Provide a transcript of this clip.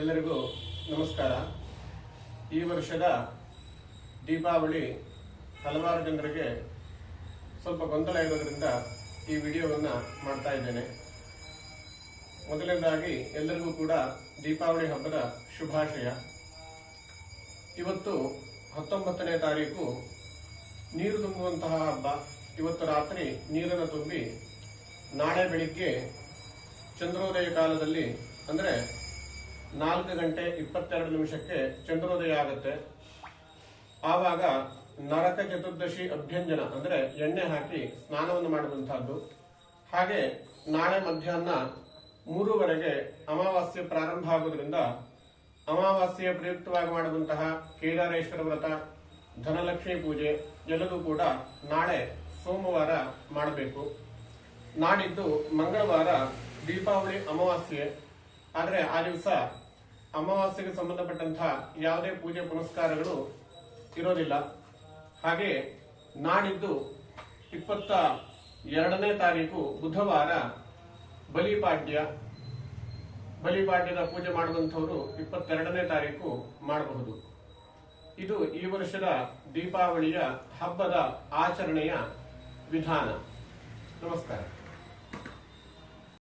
ಎಲ್ಲರಿಗೂ ನಮಸ್ಕಾರ. ಈ ವರ್ಷದ ದೀಪಾವಳಿ ಹಲವಾರು ಜನರಿಗೆ ಸ್ವಲ್ಪ ಗೊಂದಲ ಇರೋದ್ರಿಂದ ಈ ವಿಡಿಯೋವನ್ನು ಮಾಡ್ತಾ ಇದ್ದೇನೆ. ಮೊದಲನೇದಾಗಿ ಎಲ್ಲರಿಗೂ ಕೂಡ ದೀಪಾವಳಿ ಹಬ್ಬದ ಶುಭಾಶಯ. ಇವತ್ತು ಹತ್ತೊಂಬತ್ತನೇ ತಾರೀಕು, ನೀರು ತುಂಬುವಂತಹ ಹಬ್ಬ. ಇವತ್ತು ರಾತ್ರಿ ನೀರನ್ನು ತುಂಬಿ ನಾಳೆ ಬೆಳಿಗ್ಗೆ ಚಂದ್ರೋದಯ ಕಾಲದಲ್ಲಿ, ಅಂದ್ರೆ ನಾಲ್ಕು ಗಂಟೆ ಇಪ್ಪತ್ತೆರಡು ನಿಮಿಷಕ್ಕೆ ಚಂದ್ರೋದಯ ಆಗುತ್ತೆ. ಆವಾಗ ನರಕ ಚತುರ್ದಶಿ ಅಭ್ಯಂಜನ, ಅಂದ್ರೆ ಎಣ್ಣೆ ಹಾಕಿ ಸ್ನಾನವನ್ನು ಮಾಡುವಂತಹದ್ದು ಹಾಗೆ ನಾಳೆ ಮಧ್ಯಾಹ್ನ ಮೂರುವರೆಗೆ ಅಮಾವಾಸ್ಯೆ ಪ್ರಾರಂಭ ಆಗುವುದರಿಂದ ಅಮಾವಾಸ್ಯೆಯ ಪ್ರಯುಕ್ತವಾಗಿ ಮಾಡುವಂತಹ ಕೇದಾರೇಶ್ವರ ವ್ರತ, ಧನಲಕ್ಷ್ಮಿ ಪೂಜೆ, ಎಲ್ಲದೂ ಕೂಡ ನಾಳೆ ಸೋಮವಾರ ಮಾಡಬೇಕು. ನಾಡಿದ್ದು ಮಂಗಳವಾರ ದೀಪಾವಳಿ ಅಮಾವಾಸ್ಯೆ. ಆದರೆ ಆ ದಿವಸ ಅಮಾವಾಸ್ಯೆಗೆ ಸಂಬಂಧಪಟ್ಟಂತಹ ಯಾವುದೇ ಪೂಜೆ ಪುನಸ್ಕಾರಗಳು ಇರೋದಿಲ್ಲ. ಹಾಗೆ ನಾಡಿದ್ದು ಇಪ್ಪತ್ತ ಎರಡನೇ ತಾರೀಕು ಬುಧವಾರ ಬಲಿಪಾಡ್ಯ. ಬಲಿಪಾಡ್ಯದ ಪೂಜೆ ಮಾಡುವಂಥವರು ಇಪ್ಪತ್ತೆರಡನೇ ತಾರೀಕು ಮಾಡಬಹುದು. ಇದು ಈ ವರ್ಷದ ದೀಪಾವಳಿಯ ಹಬ್ಬದ ಆಚರಣೆಯ ವಿಧಾನ.